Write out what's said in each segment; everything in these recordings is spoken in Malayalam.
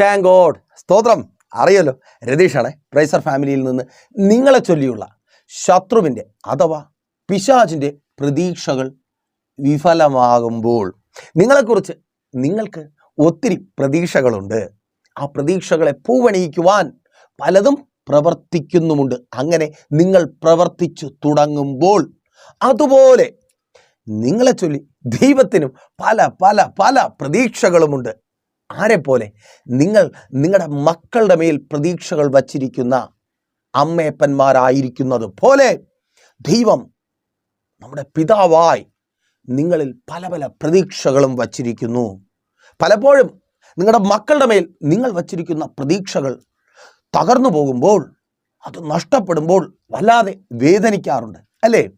താങ്ക് ഗോഡ് സ്തോത്രം. അറിയല്ലോ. രതീഷാണ് പ്രൈസർ ഫാമിലിയിൽ നിന്ന് നിങ്ങളെ ചൊല്ലിയുള്ള ശത്രുവിന്റെ അഥവാ പിശാചിന്റെ പ്രതീക്ഷകൾ വിഫലമാകുമ്പോൾ നിങ്ങളെക്കുറിച്ച് നിങ്ങൾക്ക് ഒത്തിരി പ്രതീക്ഷകളുണ്ട്. ആ പ്രതീക്ഷകളെ പൂവണിയിക്കുവാൻ പലതും പ്രവർത്തിക്കുന്നുമുണ്ട്. അങ്ങനെ നിങ്ങൾ പ്രവർത്തിച്ചു തുടങ്ങുമ്പോൾ അതുപോലെ നിങ്ങളെ ചൊല്ലി ദൈവത്തിനും പല പല പല പ്രതീക്ഷകളുമുണ്ട്. ആരെപ്പോലെ? നിങ്ങൾ നിങ്ങളുടെ മക്കളുടെ മേൽ പ്രതീക്ഷകൾ വച്ചിരിക്കുന്ന അമ്മയപ്പന്മാരായിരിക്കുന്നത് പോലെ ദൈവം നമ്മുടെ പിതാവായി നിങ്ങളിൽ പല പല പ്രതീക്ഷകളും വച്ചിരിക്കുന്നു. പലപ്പോഴും നിങ്ങളുടെ മക്കളുടെ മേൽ നിങ്ങൾ വച്ചിരിക്കുന്ന പ്രതീക്ഷകൾ തകർന്നു പോകുമ്പോൾ അത് നഷ്ടപ്പെടുമ്പോൾ വല്ലാതെ വേദനിക്കാറുണ്ട് അല്ലേ?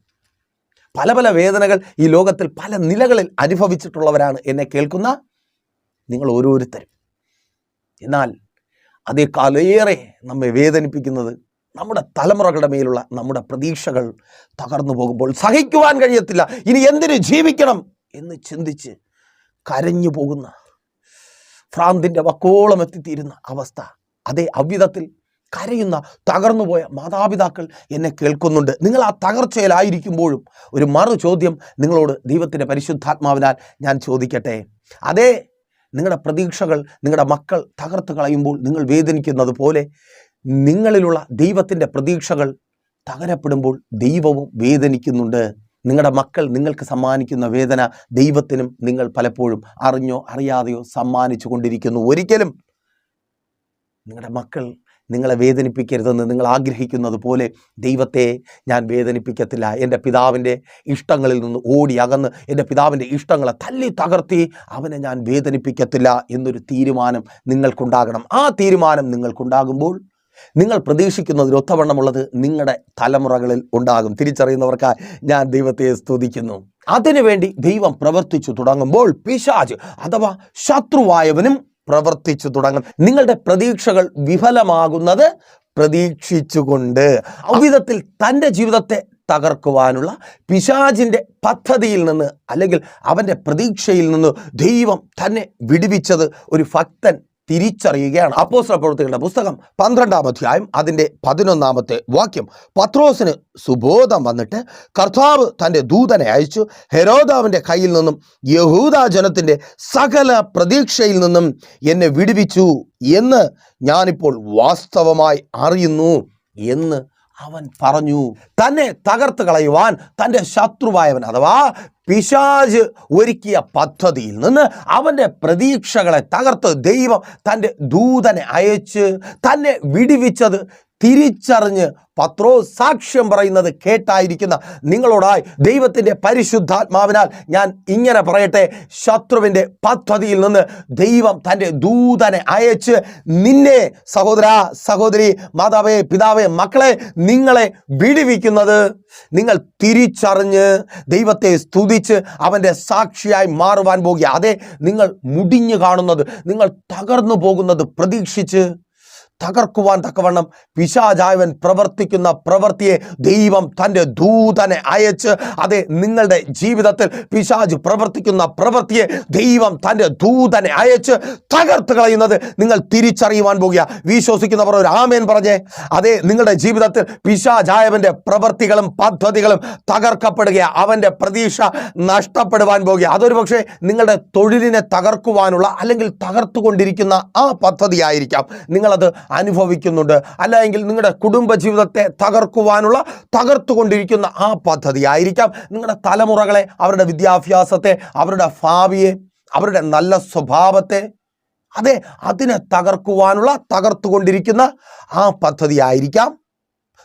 പല പല വേദനകൾ ഈ ലോകത്തിൽ പല നിലകളിൽ അനുഭവിച്ചിട്ടുള്ളവരാണ് എന്നെ കേൾക്കുന്ന നിങ്ങൾ ഓരോരുത്തരും. എന്നാൽ അതേക്കാളേറെ നമ്മെ വേദനിപ്പിക്കുന്നത് നമ്മുടെ തലമുറകളുടെ മേലുള്ള നമ്മുടെ പ്രതീക്ഷകൾ തകർന്നു പോകുമ്പോൾ സഹിക്കുവാൻ കഴിയത്തില്ല. ഇനി എന്തിനു ജീവിക്കണം എന്ന് ചിന്തിച്ച് കരഞ്ഞു പോകുന്ന ഭ്രാന്തിന്റെ വക്കോളം എത്തിത്തീരുന്ന അവസ്ഥ അതേ അவ்விധത്തിൽ കരയുന്ന തകർന്നുപോയ മാതാപിതാക്കൾ എന്നെ കേൾക്കുന്നുണ്ട്. നിങ്ങൾ ആ തകർച്ചയിലായിരിക്കുമ്പോഴും ഒരു മറു ചോദ്യം നിങ്ങളോട് ദൈവത്തിന്റെ പരിശുദ്ധാത്മാവിനാൽ ഞാൻ ചോദിക്കട്ടെ? അതേ നിങ്ങളുടെ പ്രതീക്ഷകൾ നിങ്ങളുടെ മക്കൾ തകർത്ത് കളയുമ്പോൾ നിങ്ങൾ വേദനിക്കുന്നത് പോലെ നിങ്ങളിലുള്ള ദൈവത്തിന്റെ പ്രതീക്ഷകൾ തകരപ്പെടുമ്പോൾ ദൈവവും വേദനിക്കുന്നുണ്ട്. നിങ്ങളുടെ മക്കൾ നിങ്ങൾക്ക് സമ്മാനിക്കുന്ന വേദന ദൈവത്തിനും നിങ്ങൾ പലപ്പോഴും അറിഞ്ഞോ അറിയാതെയോ സമ്മാനിച്ചു കൊണ്ടിരിക്കുന്നു. ഒരിക്കലും നിങ്ങളുടെ മക്കൾ നിങ്ങളെ വേദനിപ്പിക്കരുതെന്ന് നിങ്ങൾ ആഗ്രഹിക്കുന്നത് പോലെ ദൈവത്തെ ഞാൻ വേദനിപ്പിക്കത്തില്ല. എന്റെ പിതാവിന്റെ ഇഷ്ടങ്ങളിൽ നിന്ന് ഓടി അകന്ന് എന്റെ പിതാവിന്റെ ഇഷ്ടങ്ങളെ തല്ലി തകർത്തി അവനെ ഞാൻ വേദനിപ്പിക്കത്തില്ല എന്നൊരു തീരുമാനം നിങ്ങൾക്കുണ്ടാകണം. ആ തീരുമാനം നിങ്ങൾക്കുണ്ടാകുമ്പോൾ നിങ്ങൾ പ്രതീക്ഷിക്കുന്നതിൽ ഒത്തവണ്ണമുള്ളത് നിങ്ങളുടെ തലമുറകളിൽ ഉണ്ടാകും. തിരിച്ചറിയുന്നവർക്ക് ഞാൻ ദൈവത്തെ സ്തുതിക്കുന്നു. അതിനുവേണ്ടി ദൈവം പ്രവർത്തിച്ചു തുടങ്ങുമ്പോൾ പിശാജ് അഥവാ ശത്രുവായവനും പ്രവർത്തിച്ചു തുടങ്ങും. നിങ്ങളുടെ പ്രതീക്ഷകൾ വിഫലമാകുന്നത് പ്രതീക്ഷിച്ചുകൊണ്ട് അവിധത്തിൽ തന്റെ ജീവിതത്തെ തകർക്കുവാനുള്ള പിശാജിന്റെ പദ്ധതിയിൽ നിന്ന് അല്ലെങ്കിൽ അവന്റെ പ്രതീക്ഷയിൽ നിന്ന് ദൈവം തന്നെ വിടുവിച്ചത് ഒരു ഭക്തൻ തിരിച്ചറിയുകയാണ്. അപ്പോസ്തല പ്രവൃത്തികളുടെ പുസ്തകം പന്ത്രണ്ടാം അധ്യായം അതിന്റെ പതിനൊന്നാമത്തെ വാക്യം. പത്രോസിന് സുബോധം വന്നിട്ട് കർത്താവ് തന്റെ ദൂതനെ അയച്ചു. ഹെരോദാവിന്റെ കയ്യിൽ നിന്നും യഹൂദ ജനത്തിന്റെ സകല പ്രതീക്ഷയിൽ നിന്നും എന്നെ വിടുവിച്ചു എന്ന് ഞാനിപ്പോൾ വാസ്തവമായി അറിയുന്നു എന്ന് അവൻ പറഞ്ഞു തന്നെ തകർത്ത് കളയുവാൻ തന്റെ ശത്രുവായവൻ അഥവാ പിശാജ് ഒരുക്കിയ പദ്ധതിയിൽ നിന്ന് അവന്റെ പ്രതീക്ഷകളെ തകർത്ത് ദൈവം തന്റെ ദൂതനെ അയച്ച് തന്നെ വിടിവിച്ചത് തിരിച്ചറിഞ്ഞ് പത്രോ സാക്ഷ്യം പറയുന്നത് കേട്ടായിരിക്കുന്ന നിങ്ങളോടായി ദൈവത്തിന്റെ പരിശുദ്ധാത്മാവിനാൽ ഞാൻ ഇങ്ങനെ പറയട്ടെ ശത്രുവിന്റെ പദ്ധതിയിൽ നിന്ന് ദൈവം തന്റെ ദൂതനെ അയച്ച് നിന്നെ സഹോദര സഹോദരി മാതാവേ പിതാവേ മക്കളെ നിങ്ങളെ വിടിവിക്കുന്നത്. നിങ്ങൾ തിരിച്ചറിഞ്ഞ് ദൈവത്തെ സ്തുതിച്ച് അവന്റെ സാക്ഷിയായി മാറുവാൻ പോകുക. അതെ നിങ്ങൾ മുടിഞ്ഞു കാണുന്നത് നിങ്ങൾ തകർന്നു പോകുന്നത് പ്രതീക്ഷിച്ച് തകർക്കുവാൻ തക്കവണ്ണം പിശാചായവൻ പ്രവർത്തിക്കുന്ന പ്രവൃത്തിയെ ദൈവം തന്റെ ദൂതനെ അയച്ച് അതെ നിങ്ങളുടെ ജീവിതത്തിൽ പിശാജ് പ്രവർത്തിക്കുന്ന പ്രവൃത്തിയെ ദൈവം തന്റെ ദൂതനെ അയച്ച് തകർത്ത് കളയുന്നത് നിങ്ങൾ തിരിച്ചറിയുവാൻ പോകുക. വിശ്വസിക്കുന്നവർ ഒരു ആമേൻ പറഞ്ഞേ. അതെ നിങ്ങളുടെ ജീവിതത്തിൽ പിശാചായവന്റെ പ്രവൃത്തികളും പദ്ധതികളും തകർക്കപ്പെടുക അവന്റെ പ്രതീക്ഷ നഷ്ടപ്പെടുവാൻ പോകുക. അതൊരു പക്ഷേ നിങ്ങളുടെ തൊഴിലിനെ തകർക്കുവാനുള്ള അല്ലെങ്കിൽ തകർത്തുകൊണ്ടിരിക്കുന്ന ആ പദ്ധതിയായിരിക്കാം. നിങ്ങളത് അനുഭവിക്കുന്നുണ്ട്. അല്ലെങ്കിൽ നിങ്ങളുടെ കുടുംബ ജീവിതത്തെ തകർക്കുവാനുള്ള തകർത്തുകൊണ്ടിരിക്കുന്ന ആ പദ്ധതി ആയിരിക്കാം നിങ്ങളുടെ തലമുറകളെ അവരുടെ വിദ്യാഭ്യാസത്തെ അവരുടെ ഭാവിയെ അവരുടെ നല്ല സ്വഭാവത്തെ. അതെ അതിനെ തകർക്കുവാനുള്ള തകർത്തുകൊണ്ടിരിക്കുന്ന ആ പദ്ധതി ആയിരിക്കാം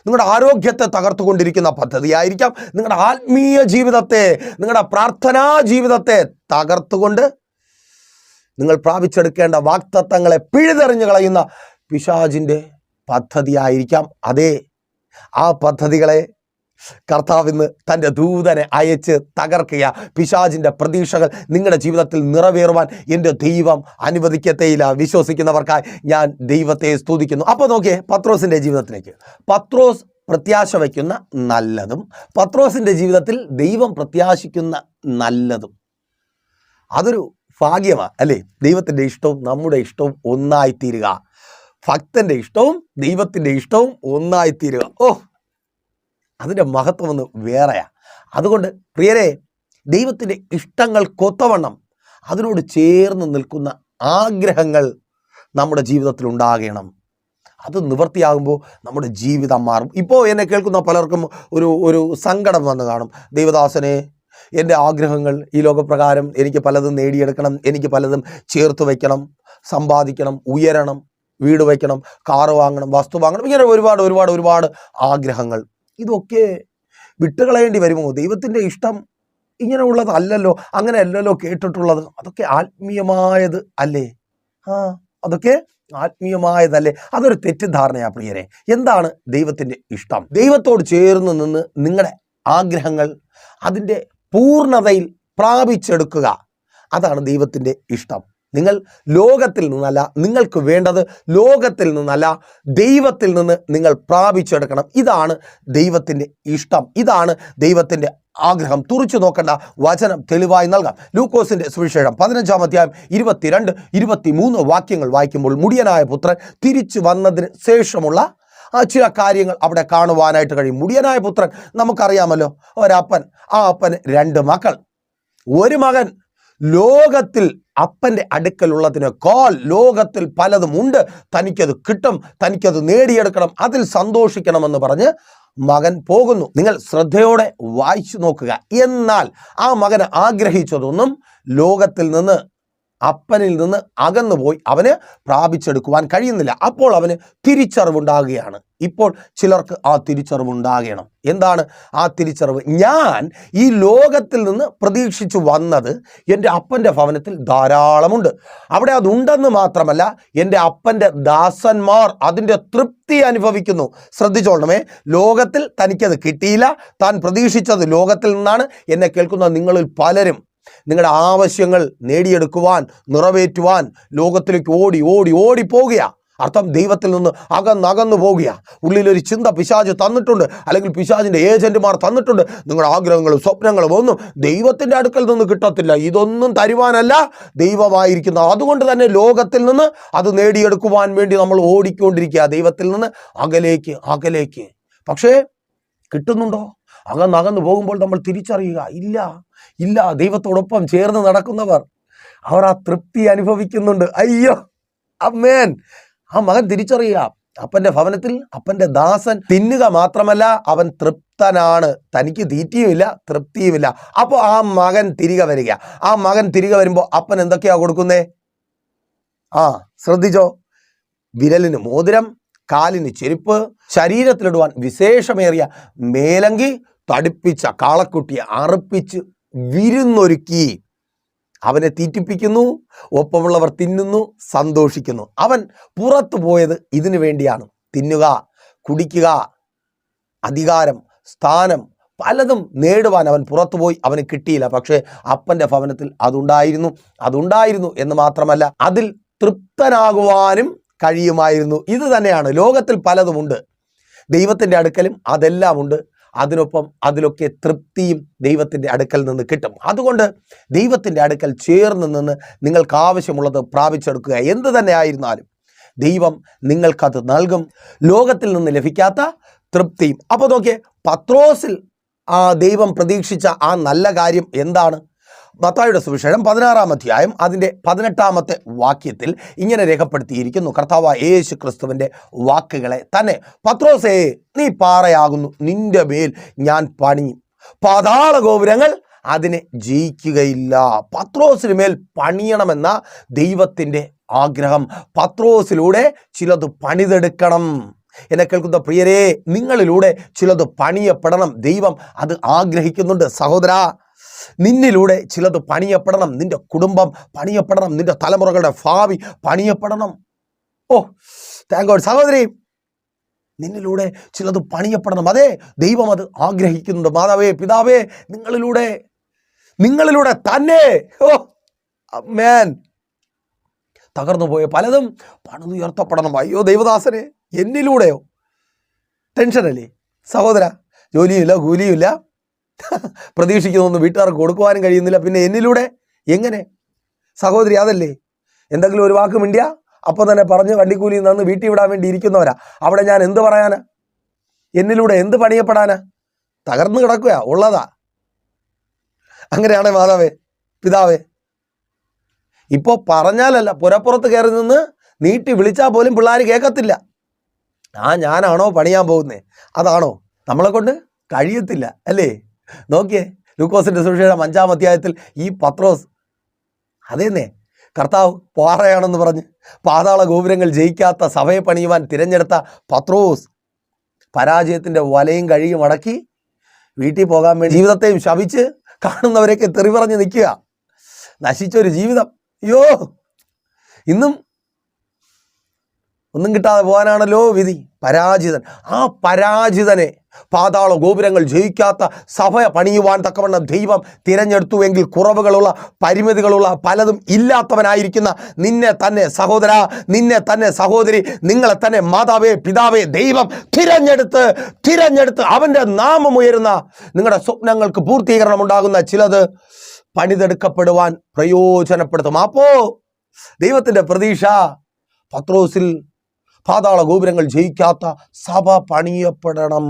നിങ്ങളുടെ ആരോഗ്യത്തെ തകർത്തുകൊണ്ടിരിക്കുന്ന പദ്ധതിയായിരിക്കാം. നിങ്ങളുടെ ആത്മീയ ജീവിതത്തെ നിങ്ങളുടെ പ്രാർത്ഥനാ ജീവിതത്തെ തകർത്തുകൊണ്ട് നിങ്ങൾ പ്രാപിച്ചെടുക്കേണ്ട വാക്തത്വങ്ങളെ പിഴുതെറിഞ്ഞു കളയുന്ന പിശാജിന്റെ പദ്ധതിയായിരിക്കാം. അതേ ആ പദ്ധതികളെ കർത്താവിന്ന് തന്റെ ദൂതനെ അയച്ച് തകർക്കുക പിശാജിന്റെ പ്രതീക്ഷകൾ നിങ്ങളുടെ ജീവിതത്തിൽ നിറവേറുവാൻ എന്റെ ദൈവം അനുവദിക്കത്തേയില്ല. വിശ്വസിക്കുന്നവർക്കായി ഞാൻ ദൈവത്തെ സ്തുതിക്കുന്നു. അപ്പോൾ നോക്കിയേ പത്രോസിന്റെ ജീവിതത്തിലേക്ക്. പത്രോസ് പ്രത്യാശ വയ്ക്കുന്ന നല്ലതും പത്രോസിന്റെ ജീവിതത്തിൽ ദൈവം പ്രത്യാശിക്കുന്ന നല്ലതും. അതൊരു ഭാഗ്യമാണ് അല്ലേ? ദൈവത്തിന്റെ ഇഷ്ടവും നമ്മുടെ ഇഷ്ടവും ഒന്നായിത്തീരുക. ഭക്തന്റെ ഇഷ്ടവും ദൈവത്തിന്റെ ഇഷ്ടവും ഒന്നായിത്തീരുക. ഓ അതിന്റെ മഹത്വം ഒന്ന് വേറെയാ. അതുകൊണ്ട് പ്രിയരെ ദൈവത്തിന്റെ ഇഷ്ടങ്ങൾ കൊത്തവണ്ണം അതിനോട് ചേർന്ന് നിൽക്കുന്ന ആഗ്രഹങ്ങൾ നമ്മുടെ ജീവിതത്തിൽ ഉണ്ടാകണം. അത് നിവൃത്തിയാകുമ്പോൾ നമ്മുടെ ജീവിതം മാറും. ഇപ്പോൾ എന്നെ കേൾക്കുന്ന പലർക്കും ഒരു ഒരു സങ്കടം വന്ന് കാണും. ദൈവദാസനെ എന്റെ ആഗ്രഹങ്ങൾ ഈ ലോകപ്രകാരം എനിക്ക് പലതും നേടിയെടുക്കണം എനിക്ക് പലതും ചേർത്ത് വയ്ക്കണം സമ്പാദിക്കണം ഉയരണം വീട് വയ്ക്കണം കാറ് വാങ്ങണം വസ്തു വാങ്ങണം ഇങ്ങനെ ഒരുപാട് ഒരുപാട് ഒരുപാട് ആഗ്രഹങ്ങൾ. ഇതൊക്കെ വിട്ടുകളയേണ്ടി വരുമോ? ദൈവത്തിന്റെ ഇഷ്ടം ഇങ്ങനെയുള്ളതല്ലല്ലോ അങ്ങനെ അല്ലല്ലോ കേട്ടിട്ടുള്ളത്. അതൊക്കെ ആത്മീയമായത് അല്ലേ? ആ അതൊക്കെ ആത്മീയമായതല്ലേ? അതൊരു തെറ്റിദ്ധാരണയാ പ്രിയരെ. എന്താണ് ദൈവത്തിന്റെ ഇഷ്ടം? ദൈവത്തോട് ചേർന്ന് നിന്ന് നിങ്ങളുടെ ആഗ്രഹങ്ങൾ അതിന്റെ പൂർണതയിൽ പ്രാപിച്ചെടുക്കുക. അതാണ് ദൈവത്തിന്റെ ഇഷ്ടം. നിങ്ങൾ ലോകത്തിൽ നിന്നല്ല നിങ്ങൾക്ക് വേണ്ടത് ലോകത്തിൽ നിന്നല്ല ദൈവത്തിൽ നിന്ന് നിങ്ങൾ പ്രാപിച്ചെടുക്കണം. ഇതാണ് ദൈവത്തിന്റെ ഇഷ്ടം. ഇതാണ് ദൈവത്തിന്റെ ആഗ്രഹം. തുറച്ചു നോക്കേണ്ട വചനം തെളിവായി നൽകാം. ലൂക്കോസിന്റെ സുവിശേഷം പതിനഞ്ചാം അധ്യായം ഇരുപത്തിരണ്ട് ഇരുപത്തിമൂന്ന് വാക്യങ്ങൾ വായിക്കുമ്പോൾ മുടിയനായ പുത്രൻ തിരിച്ചു വന്നതിന് ശേഷമുള്ള ചില കാര്യങ്ങൾ അവിടെ കാണുവാനായിട്ട് കഴിയും. മുടിയനായ പുത്രൻ നമുക്കറിയാമല്ലോ ഒരപ്പൻ ആ അപ്പൻ രണ്ട് മക്കൾ. ഒരു മകൻ ലോകത്തിൽ അപ്പന്റെ അടുക്കലുള്ളതിനേക്കാൾ ലോകത്തിൽ പലതും ഉണ്ട്. തനിക്കത് കിട്ടും തനിക്കത് നേടിയെടുക്കണം അതിൽ സന്തോഷിക്കണമെന്ന് പറഞ്ഞ് മകൻ പോകുന്നു. നിങ്ങൾ ശ്രദ്ധയോടെ വായിച്ചു നോക്കുക. എന്നാൽ ആ മകൻ ആഗ്രഹിച്ചതൊന്നും ലോകത്തിൽ നിന്ന് അപ്പനിൽ നിന്ന് അകന്നുപോയി അവന് പ്രാപിച്ചെടുക്കുവാൻ കഴിയുന്നില്ല. അപ്പോൾ അവന് തിരിച്ചറിവുണ്ടാകുകയാണ്. ഇപ്പോൾ ചിലർക്ക് ആ തിരിച്ചറിവുണ്ടാകണം. എന്താണ് ആ തിരിച്ചറിവ്? ഞാൻ ഈ ലോകത്തിൽ നിന്ന് പ്രതീക്ഷിച്ചു വന്നത് എന്റെ അപ്പന്റെ ഭവനത്തിൽ ധാരാളമുണ്ട്. അവിടെ അതുണ്ടെന്ന് മാത്രമല്ല എന്റെ അപ്പന്റെ ദാസന്മാർ അതിന്റെ തൃപ്തി അനുഭവിക്കുന്നു. ശ്രദ്ധിച്ചോളണമേ ലോകത്തിൽ തനിക്കത് കിട്ടിയില്ല. താൻ പ്രതീക്ഷിച്ചത് ലോകത്തിൽ നിന്നാണ്. എന്നെ കേൾക്കുന്ന നിങ്ങളിൽ പലരും നിങ്ങളുടെ ആവശ്യങ്ങൾ നേടിയെടുക്കുവാൻ നിറവേറ്റുവാൻ ലോകത്തിലേക്ക് ഓടി ഓടി ഓടി പോകുക. അർത്ഥം ദൈവത്തിൽ നിന്ന് അകന്നകന്നു പോകുക. ഉള്ളിലൊരു ചിന്ത പിശാജ് തന്നിട്ടുണ്ട്. അല്ലെങ്കിൽ പിശാജിന്റെ ഏജന്റുമാർ തന്നിട്ടുണ്ട്. നിങ്ങളുടെ ആഗ്രഹങ്ങളും സ്വപ്നങ്ങളും ഒന്നും ദൈവത്തിന്റെ അടുക്കൽ നിന്ന് കിട്ടത്തില്ല. ഇതൊന്നും തരുവാനല്ല ദൈവമായിരിക്കുന്ന. അതുകൊണ്ട് തന്നെ ലോകത്തിൽ നിന്ന് അത് നേടിയെടുക്കുവാൻ വേണ്ടി നമ്മൾ ഓടിക്കൊണ്ടിരിക്കുക. ദൈവത്തിൽ നിന്ന് അകലേക്ക് അകലേക്ക്. പക്ഷേ കിട്ടുന്നുണ്ടോ? അകന്നകന്നു പോകുമ്പോൾ നമ്മൾ തിരിച്ചറിയുക. ഇല്ല. ഇല്ല ദൈവത്തോടൊപ്പം ചേർന്ന് നടക്കുന്നവർ. അവർ ആ തൃപ്തി അനുഭവിക്കുന്നുണ്ട്. അയ്യോ അമ്മേൻ. ആ മകൻ തിരിച്ചറിയുക അപ്പന്റെ ഭവനത്തിൽ അപ്പന്റെ ദാസൻ തിന്നുക മാത്രമല്ല അവൻ തൃപ്തനാണ്. തനിക്ക് തീറ്റിയുമില്ല തൃപ്തിയുമില്ല. അപ്പോൾ ആ മകൻ തിരികെ വരിക. ആ മകൻ തിരികെ വരുമ്പോൾ അപ്പൻ എന്തൊക്കെയാ കൊടുക്കുന്നേ? ആ ശ്രദ്ധിച്ചോ. വിരലിന് മോതിരം കാലിന് ചെരുപ്പ് ശരീരത്തിലിടുവാൻ വിശേഷമേറിയ മേലങ്കി തടിപ്പിച്ച കാളക്കുട്ടിയെ അറുപ്പിച്ച് വിരുന്നൊരുക്കി. അവനെ തീറ്റിപ്പിക്കുന്നു ഒപ്പമുള്ളവർ തിന്നുന്നു സന്തോഷിക്കുന്നു. അവൻ പുറത്തു പോയത് ഇതിനു വേണ്ടിയാണ്. തിന്നുക കുടിക്കുക അധികാരം സ്ഥാനം പലതും നേടുവാൻ അവൻ പുറത്തു പോയി. അവന് കിട്ടിയില്ല. പക്ഷേ അപ്പന്റെ ഭവനത്തിൽ അതുണ്ടായിരുന്നു. അതുണ്ടായിരുന്നു എന്ന് മാത്രമല്ല അതിൽ തൃപ്തനാകുവാനും കഴിയുമായിരുന്നു. ഇത് തന്നെയാണ്. ലോകത്തിൽ പലതുമുണ്ട്. ദൈവത്തിന്റെ അടുക്കലും അതെല്ലാം ഉണ്ട് അതിനൊപ്പം അതിലൊക്കെ തൃപ്തിയും ദൈവത്തിന്റെ അടുക്കൽ നിന്ന് കിട്ടും. അതുകൊണ്ട് ദൈവത്തിന്റെ അടുക്കൽ ചേർന്ന് നിന്ന് നിങ്ങൾക്ക് ആവശ്യമുള്ളത് പ്രാപിച്ചെടുക്കുക. എന്ത് തന്നെ ആയിരുന്നാലും ദൈവം നിങ്ങൾക്കത് നൽകും. ലോകത്തിൽ നിന്ന് ലഭിക്കാത്ത തൃപ്തിയും. അപ്പോൾ നോക്കിയേ പത്രോസിൽ ദൈവം പ്രതീക്ഷിച്ച ആ നല്ല കാര്യം എന്താണ്? മത്തായുടെ സുവിശേഷം പതിനാറാം അധ്യായം അതിന്റെ പതിനെട്ടാമത്തെ വാക്യത്തിൽ ഇങ്ങനെ രേഖപ്പെടുത്തിയിരിക്കുന്നു. കർത്താവ് യേശു ക്രിസ്തുവിന്റെ വാക്കുകളെ തന്നെ പത്രോസേ നീ പാറയാകുന്നു. നിന്റെ മേൽ ഞാൻ പണിയും പാതാള ഗോപുരങ്ങൾ അതിനെ ജയിക്കുകയില്ല. പത്രോസിന് മേൽ പണിയണമെന്ന ദൈവത്തിന്റെ ആഗ്രഹം. പത്രോസിലൂടെ ചിലത് പണിതെടുക്കണം. എന്നെ കേൾക്കുന്ന പ്രിയരേ നിങ്ങളിലൂടെ ചിലത് പണിയപ്പെടണം. ദൈവം അത് ആഗ്രഹിക്കുന്നുണ്ട്. സഹോദര നിന്നിലൂടെ ചിലത് പണിയപ്പെടണം. നിന്റെ കുടുംബം പണിയപ്പെടണം. നിന്റെ തലമുറകളുടെ ഭാവി പണിയപ്പെടണം. ഓ താങ്ക് ഗോഡ് സഹോദരി നിന്നിലൂടെ ചിലത് പണിയപ്പെടണം. അതെ ദൈവം അത് ആഗ്രഹിക്കുന്നുണ്ട്. മാതാവേ പിതാവേ നിങ്ങളിലൂടെ നിങ്ങളിലൂടെ തന്നെ. ഓ മേൻ തകർന്നു പോയ പലതും പണിതുയർത്തപ്പെടണം. അയ്യോ ദൈവദാസനെ എന്നിലൂടെയോ? ടെൻഷനല്ലേ സഹോദര ജോലിയുമില്ല കൂലിയില്ല പ്രതീക്ഷിക്കുന്നൊന്നും വീട്ടുകാർക്ക് കൊടുക്കുവാനും കഴിയുന്നില്ല. പിന്നെ എന്നിലൂടെ എങ്ങനെ? സഹോദരി അതല്ലേ? എന്തെങ്കിലും ഒരു വാക്ക് മിണ്ടിയ? അപ്പം തന്നെ പറഞ്ഞു വണ്ടിക്കൂലി നിന്ന് വീട്ടിൽ വിടാൻ വേണ്ടി ഇരിക്കുന്നവരാ. അവിടെ ഞാൻ എന്ത് പറയാനാ? എന്നിലൂടെ എന്ത് പണിയപ്പെടാനാ? തകർന്നു കിടക്കുക ഉള്ളതാ. അങ്ങനെയാണേ മാതാവേ പിതാവേ. ഇപ്പോൾ പറഞ്ഞാലല്ല പുരപ്പുറത്ത് കയറി നിന്ന് നീട്ടി വിളിച്ചാൽ പോലും പിള്ളേർ കേൾക്കത്തില്ല ആ ഞാനാണോ പണിയാൻ പോകുന്നത് അതാണോ? നമ്മളെ കൊണ്ട് കഴിയത്തില്ല അല്ലേ? നോക്കിയേ ലൂക്കോസിന്റെ സുവിശേഷം അഞ്ചാം അധ്യായത്തിൽ ഈ പത്രോസ് അതേന്നേ കർത്താവ് പാറയാണെന്ന് പറഞ്ഞ് പാതാള ഗോപുരങ്ങൾ ജയിക്കാത്ത സഭയെ പണിയുവാൻ തിരഞ്ഞെടുത്ത പത്രോസ് പരാജയത്തിന്റെ വലയും കഴിയും അടക്കി വീട്ടിൽ പോകാൻ വേണ്ടി ജീവിതത്തെയും ശപിച്ച് കാണുന്നവരെയൊക്കെ തെറി പറഞ്ഞ് നിൽക്കുക. നശിച്ചൊരു ജീവിതം. അയ്യോ ഇന്നും ഒന്നും കിട്ടാതെ പോകാനാണല്ലോ വിധി. പരാജിതൻ. ആ പരാജിതനെ പാതാള ഗോപുരങ്ങൾ ജയിക്കാത്ത സഭ പണിയുവാൻ തക്കവണ്ണം ദൈവം തിരഞ്ഞെടുത്തു എങ്കിൽ കുറവുകളുള്ള പരിമിതികളുള്ള പലതും ഇല്ലാത്തവനായിരിക്കുന്ന നിന്നെ തന്നെ സഹോദര നിന്നെ തന്നെ സഹോദരി നിങ്ങളെ തന്നെ മാതാവേ പിതാവേ ദൈവം തിരഞ്ഞെടുത്ത് തിരഞ്ഞെടുത്ത് അവന്റെ നാമം ഉയരുന്ന നിങ്ങളുടെ സ്വപ്നങ്ങൾക്ക് പൂർത്തീകരണം ഉണ്ടാകുന്ന ചിലത് പണിതെടുക്കപ്പെടുവാൻ പ്രയോജനപ്പെടുത്തും. അപ്പോ ദൈവത്തിന്റെ പ്രതീക്ഷ പത്രോസിൽ പാതാള ഗോപുരങ്ങൾ ജയിക്കാത്ത സഭ പണിയപ്പെടണം.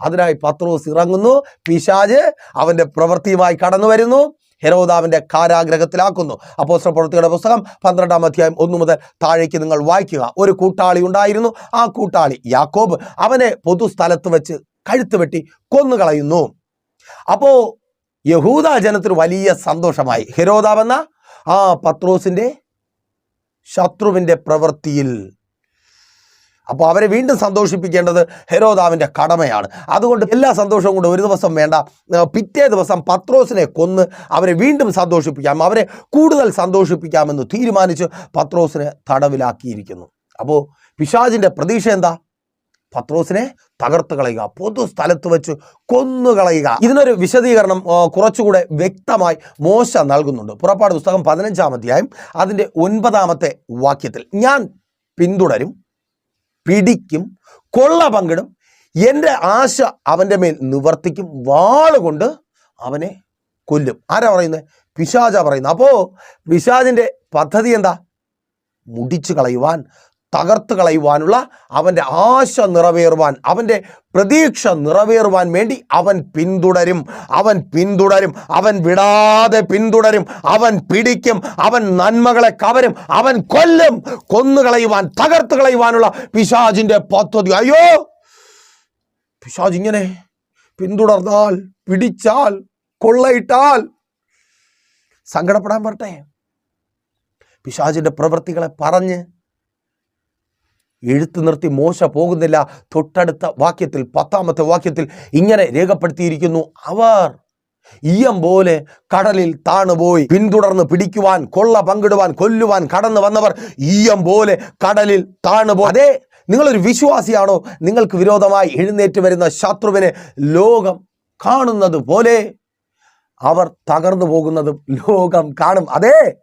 അതിനായി പത്രോസ് ഇറങ്ങുന്നു. പിശാജ് അവന്റെ പ്രവൃത്തിയുമായി കടന്നു വരുന്നു. ഹെരോദാവിന്റെ കാരാഗ്രഹത്തിലാക്കുന്നു. അപ്പോൾ പ്രവൃത്തിയുടെ പുസ്തകം പന്ത്രണ്ടാം അധ്യായം ഒന്നു മുതൽ താഴേക്ക് നിങ്ങൾ വായിക്കുക. ഒരു കൂട്ടാളി ഉണ്ടായിരുന്നു. ആ കൂട്ടാളി യാക്കോബ് അവനെ പൊതുസ്ഥലത്ത് വെച്ച് കഴുത്ത് വെട്ടി കൊന്നുകളയുന്നു. അപ്പോൾ യഹൂദ ജനത്തിന് വലിയ സന്തോഷമായി. ഹെരോദാവെന്ന ആ പത്രോസിന്റെ ശത്രുവിന്റെ പ്രവൃത്തിയിൽ അപ്പോൾ അവരെ വീണ്ടും സന്തോഷിപ്പിക്കേണ്ടത് ഹെരോദാവിന്റെ കടമയാണ്. അതുകൊണ്ട് എല്ലാ സന്തോഷവും കൊണ്ട് ഒരു ദിവസം വേണ്ട പിറ്റേ ദിവസം പത്രോസിനെ കൊന്ന് അവരെ വീണ്ടും സന്തോഷിപ്പിക്കാം. അവരെ കൂടുതൽ സന്തോഷിപ്പിക്കാമെന്ന് തീരുമാനിച്ച് പത്രോസിനെ തടവിലാക്കിയിരിക്കുന്നു. അപ്പോൾ പിശാജിന്റെ പ്രതീക്ഷ എന്താ? പത്രോസിനെ തകർത്ത് കളയുക പൊതു സ്ഥലത്ത് വെച്ച് കൊന്നുകളയുക ഇതിനൊരു വിശദീകരണം കുറച്ചുകൂടെ വ്യക്തമായി മോശ നൽകുന്നുണ്ട്. പുറപ്പാട് പുസ്തകം പതിനഞ്ചാം അധ്യായം അതിന്റെ ഒൻപതാമത്തെ വാക്യത്തിൽ. ഞാൻ പിന്തുടരും പിടിക്കും കൊള്ള പങ്കിടും. എന്റെ ആശ അവന്റെ മേൽ നിവർത്തിക്കും. വാളുകൊണ്ട് അവനെ കൊല്ലും. ആരാ പറയുന്നത് പിശാജ പറയുന്നത് അപ്പോൾ പിശാജിന്റെ പദ്ധതി എന്താ? മുടിച്ചു കളയുവാൻ തകർത്ത് കളയുവാനുള്ള അവന്റെ ആശ നിറവേറുവാൻ അവന്റെ പ്രതീക്ഷ നിറവേറുവാൻ വേണ്ടി അവൻ പിന്തുടരും. അവൻ പിന്തുടരും. അവൻ വിടാതെ പിന്തുടരും. അവൻ പിടിക്കും. അവൻ നന്മകളെ കവരും. അവൻ കൊല്ലും. കൊന്നുകളയുവാൻ തകർത്ത് കളയുവാനുള്ള പിശാജിന്റെ പദ്ധതി. അയ്യോ! പിശാജ് ഇങ്ങനെ പിന്തുടർന്നാൽ പിടിച്ചാൽ കൊള്ളയിട്ടാൽ സങ്കടപ്പെടാൻ പറട്ടെ പിശാജിന്റെ പ്രവൃത്തികളെ പറഞ്ഞ് എഴുത്ത് നിർത്തി മോശ പോകുന്നില്ല. തൊട്ടടുത്ത വാക്യത്തിൽ പത്താമത്തെ വാക്യത്തിൽ ഇങ്ങനെ രേഖപ്പെടുത്തിയിരിക്കുന്നു. അവർ ഈയം പോലെ കടലിൽ താണുപോയി. പിന്തുടർന്ന് പിടിക്കുവാൻ കൊള്ള പങ്കിടുവാൻ കൊല്ലുവാൻ കടന്നു വന്നവർ ഈയം പോലെ കടലിൽ താണുപോ അതെ നിങ്ങളൊരു വിശ്വാസിയാണോ? നിങ്ങൾക്ക് വിരോധമായി എഴുന്നേറ്റ് വരുന്ന ശത്രുവിനെ ലോകം കാണുന്നത് പോലെ. അവർ തകർന്നു പോകുന്നതും ലോകം കാണും. അതെ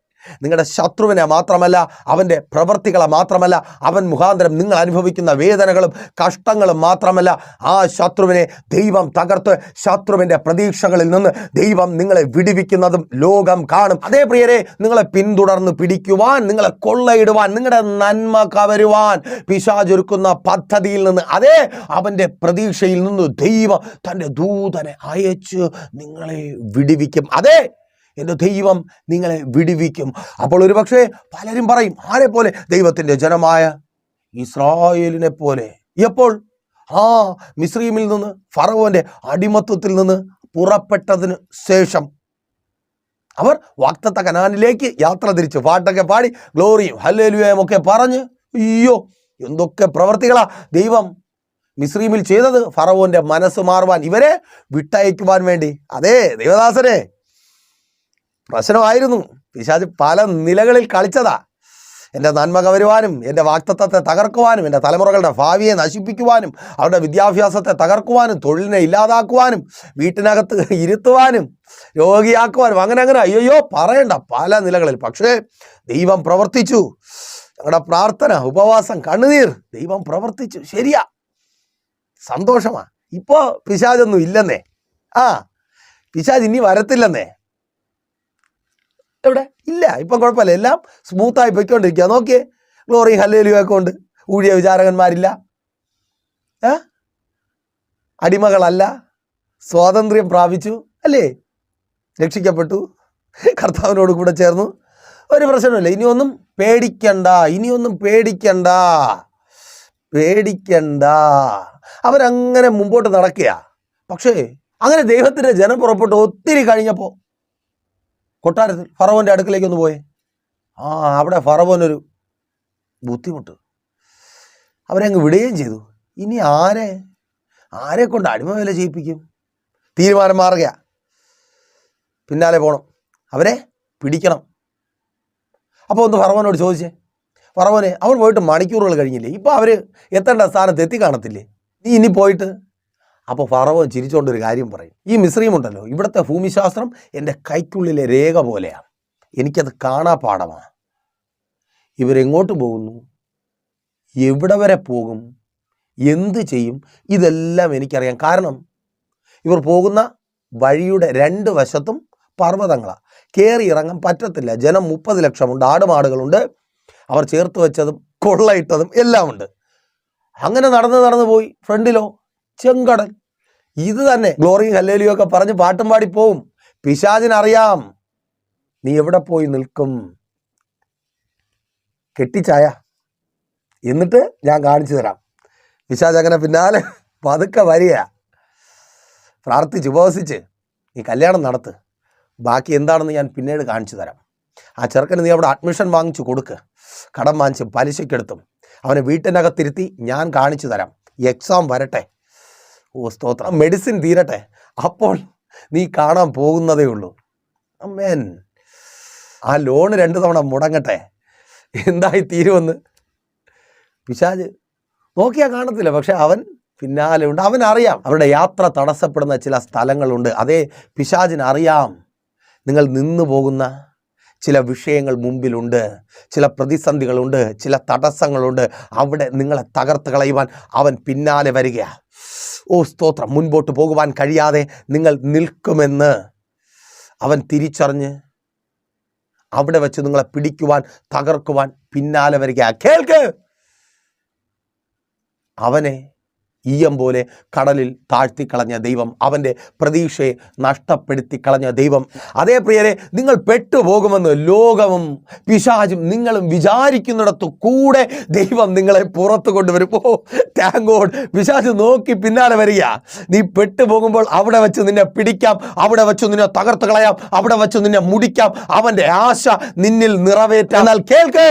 നിങ്ങളുടെ ശത്രുവിനെ മാത്രമല്ല അവന്റെ പ്രവൃത്തികളെ മാത്രമല്ല അവൻ മുഖാന്തരം നിങ്ങൾ അനുഭവിക്കുന്ന വേദനകളും കഷ്ടങ്ങളും മാത്രമല്ല ആ ശത്രുവിനെ ദൈവം തകർത്ത് ശത്രുവിന്റെ പ്രതീക്ഷകളിൽ നിന്ന് ദൈവം നിങ്ങളെ വിടിവിക്കുന്നതും ലോകം കാണും. അതേ പ്രിയരെ നിങ്ങളെ പിന്തുടർന്ന് പിടിക്കുവാൻ നിങ്ങളെ കൊള്ളയിടുവാൻ നിങ്ങളുടെ നന്മ കവരുവാൻ പിശാചൊരുക്കുന്ന പദ്ധതിയിൽ നിന്ന് അതേ അവന്റെ പ്രതീക്ഷയിൽ നിന്ന് ദൈവം തന്റെ ദൂതനെ അയച്ച് നിങ്ങളെ വിടിവിക്കും. അതേ എന്റെ ദൈവം നിങ്ങളെ വിടുവിക്കും. അപ്പോൾ ഒരു പക്ഷേ പലരും പറയും ആരെ പോലെ? ദൈവത്തിന്റെ ജനമായ ഇസ്രായേലിനെ പോലെ. എപ്പോൾ? ആ മിസ്രീമിൽ നിന്ന് ഫറവോന്റെ അടിമത്വത്തിൽ നിന്ന് പുറപ്പെട്ടതിന് ശേഷം. അവർ വാക്തത്ത കനാനിലേക്ക് യാത്ര തിരിച്ചു. പാട്ടൊക്കെ പാടി ഗ്ലോറിയും ഹല്ലേലുവയും ഒക്കെ പറഞ്ഞ് അയ്യോ എന്തൊക്കെ പ്രവർത്തികളാ ദൈവം മിസ്രീമിൽ ചെയ്തത് ഫറവോന്റെ മനസ്സ് മാറുവാൻ ഇവരെ വിട്ടയക്കുവാൻ വേണ്ടി. അതെ ദേവദാസനെ. പ്രശ്നമായിരുന്നു. പിശാജ് പല നിലകളിൽ കളിച്ചതാ. എന്റെ നന്മ കവരുവാനും എന്റെ വാക്തത്വത്തെ തകർക്കുവാനും എന്റെ തലമുറകളുടെ ഭാവിയെ നശിപ്പിക്കുവാനും അവരുടെ വിദ്യാഭ്യാസത്തെ തകർക്കുവാനും തൊഴിലിനെ ഇല്ലാതാക്കുവാനും വീട്ടിനകത്ത് ഇരുത്തുവാനും രോഗിയാക്കുവാനും അങ്ങനെ അങ്ങനെ. അയ്യോ പറയണ്ട. പല നിലകളിൽ. പക്ഷേ ദൈവം പ്രവർത്തിച്ചു. ഞങ്ങളുടെ പ്രാർത്ഥന ഉപവാസം കണ്ണുനീർ ദൈവം പ്രവർത്തിച്ചു. ശരിയാ. സന്തോഷമാ. ഇപ്പോൾ പിശാജൊന്നും ഇല്ലെന്നേ. ആ പിശാജ് ഇനി വരത്തില്ലെന്നേ. എവിടെ? ഇല്ല ഇപ്പം കുഴപ്പമില്ല. എല്ലാം സ്മൂത്തായി പൊയ്ക്കൊണ്ടിരിക്കുക നോക്കിയേ ഗ്ലോറി ഹല്ലേലിയും ഒക്കെ ഉണ്ട്. ഊഴിയ വിചാരകന്മാരില്ല. ഏ? അടിമകളല്ല. സ്വാതന്ത്ര്യം പ്രാപിച്ചു. അല്ലേ? രക്ഷിക്കപ്പെട്ടു. കർത്താവിനോട് കൂടെ ചേർന്നു. ഒരു പ്രശ്നമില്ല. ഇനിയൊന്നും പേടിക്കണ്ട. ഇനിയൊന്നും പേടിക്കണ്ട. പേടിക്കണ്ട. അവരങ്ങനെ മുമ്പോട്ട് നടക്കുക പക്ഷേ അങ്ങനെ ദൈവത്തിന്റെ ജനം പുറപ്പെട്ട് ഒത്തിരി കഴിഞ്ഞപ്പോൾ കൊട്ടാരത്തിൽ ഫറവോന്റെ അടുക്കലേക്ക് ഒന്ന് പോയേ. ആ അവിടെ ഫറവോനൊരു ബുദ്ധിമുട്ട്. അവരെ അങ്ങ് വിടുകയും ചെയ്തു. ഇനി ആരെ ആരെ കൊണ്ട് അടിമ വില ചെയ്യിപ്പിക്കും? തീരുമാനം മാറുക പിന്നാലെ പോകണം അവരെ പിടിക്കണം. അപ്പോൾ ഒന്ന് ഫറവനോട് ചോദിച്ചേ ഫറവനെ അവർ പോയിട്ട് മണിക്കൂറുകൾ കഴിഞ്ഞില്ലേ? ഇപ്പോൾ അവർ എത്തേണ്ട സ്ഥാനത്ത് എത്തി കാണത്തില്ലേ നീ ഇനി പോയിട്ട് അപ്പോൾ ഫറവോ ചിരിച്ചുകൊണ്ട് ഒരു കാര്യം പറയും. ഈ മിശ്രീം ഉണ്ടല്ലോ ഇവിടുത്തെ ഭൂമിശാസ്ത്രം എന്റെ കൈക്കുള്ളിലെ രേഖ പോലെയാണ്. എനിക്കത് കാണാ പാഠമാണ് ഇവരെങ്ങോട്ട് പോകുന്നു? എവിടെ വരെ പോകും? എന്ത് ചെയ്യും? ഇതെല്ലാം എനിക്കറിയാം. കാരണം ഇവർ പോകുന്ന വഴിയുടെ രണ്ട് വശത്തും പർവതങ്ങളാണ് കയറി ഇറങ്ങാൻ പറ്റത്തില്ല. ജനം മുപ്പത് ലക്ഷമുണ്ട് ആടുമാടുകളുണ്ട്. അവർ ചേർത്ത് വെച്ചതും കൊള്ളയിട്ടതും എല്ലാമുണ്ട്. അങ്ങനെ നടന്ന് നടന്ന് പോയി ഫ്രണ്ടിലോ? ചെങ്കടൽ. ഇത് തന്നെ ഗ്ലോറി ഹല്ലേലിയോ ഒക്കെ പറഞ്ഞ് പാട്ടും പാടി പോവും. പിശാചിനറിയാം. നീ എവിടെ പോയി നിൽക്കും? കെട്ടിച്ചായ. എന്നിട്ട് ഞാൻ കാണിച്ചു തരാം. പിശാജ് അങ്ങനെ പിന്നാലെ പതുക്കെ വരിക. പ്രാർത്ഥിച്ച് ഉപവസിച്ച്. നീ കല്യാണം നടത്ത്. ബാക്കി എന്താണെന്ന് ഞാൻ പിന്നീട് കാണിച്ചു തരാം. ആ ചെറുക്കന് നീ അവിടെ അഡ്മിഷൻ വാങ്ങിച്ചു കൊടുക്ക്. കടം വാങ്ങിച്ച് പലിശക്കെടുത്തും അവനെ വീട്ടിനകത്തിരുത്തി ഞാൻ കാണിച്ചു തരാം. എക്സാം വരട്ടെ. ഓ സ്തോത്രം. മെഡിസിൻ തീരട്ടെ. അപ്പോൾ നീ കാണാൻ പോകുന്നതേ ഉള്ളൂ. അമ്മേൻ ആ ലോൺ രണ്ട് തവണ മുടങ്ങട്ടെ. എന്തായി തീരുമെന്ന്? പിശാജ്. നോക്കിയാൽ കാണത്തില്ല. പക്ഷെ അവൻ പിന്നാലെ ഉണ്ട്. അവൻ അറിയാം അവരുടെ യാത്ര തടസ്സപ്പെടുന്ന ചില സ്ഥലങ്ങളുണ്ട്. അതേ പിശാജിന് അറിയാം നിങ്ങൾ നിന്നു പോകുന്ന ചില വിഷയങ്ങൾ മുമ്പിലുണ്ട്. ചില പ്രതിസന്ധികളുണ്ട്. ചില തടസ്സങ്ങളുണ്ട്. അവിടെ നിങ്ങളെ തകർത്ത് കളയുവാൻ അവൻ പിന്നാലെ വരിക ഓ സ്തോത്രം. മുൻപോട്ട് പോകുവാൻ കഴിയാതെ നിങ്ങൾ നിൽക്കുമെന്ന് അവൻ തിരിച്ചറിഞ്ഞ് അവിടെ വെച്ച് നിങ്ങളെ പിടിക്കുവാൻ തകർക്കുവാൻ പിന്നാലെ വരിക കേൾക്ക്! അവനെ ഈയം പോലെ കടലിൽ താഴ്ത്തിക്കളഞ്ഞ ദൈവം അവന്റെ പ്രതീക്ഷയെ നഷ്ടപ്പെടുത്തി കളഞ്ഞ ദൈവം. അതേ പ്രിയരെ നിങ്ങൾ പെട്ടുപോകുമെന്ന് ലോകവും പിശാചും നിങ്ങളും വിചാരിക്കുന്നിടത്തു കൂടെ ദൈവം നിങ്ങളെ പുറത്തു കൊണ്ടുവരും. ഓ താങ്ക് ഗോഡ് പിശാച് നോക്കി പിന്നാലെ വരിക. നീ പെട്ടുപോകുമ്പോൾ അവിടെ വെച്ച് നിന്നെ പിടിക്കാം അവിടെ വെച്ച് നിന്നെ തകർത്ത് കളയാം അവിടെ വെച്ച് നിന്നെ മുടിക്കാം അവന്റെ ആശ നിന്നിൽ നിറവേറ്റാം. എന്നാൽ കേൾക്ക്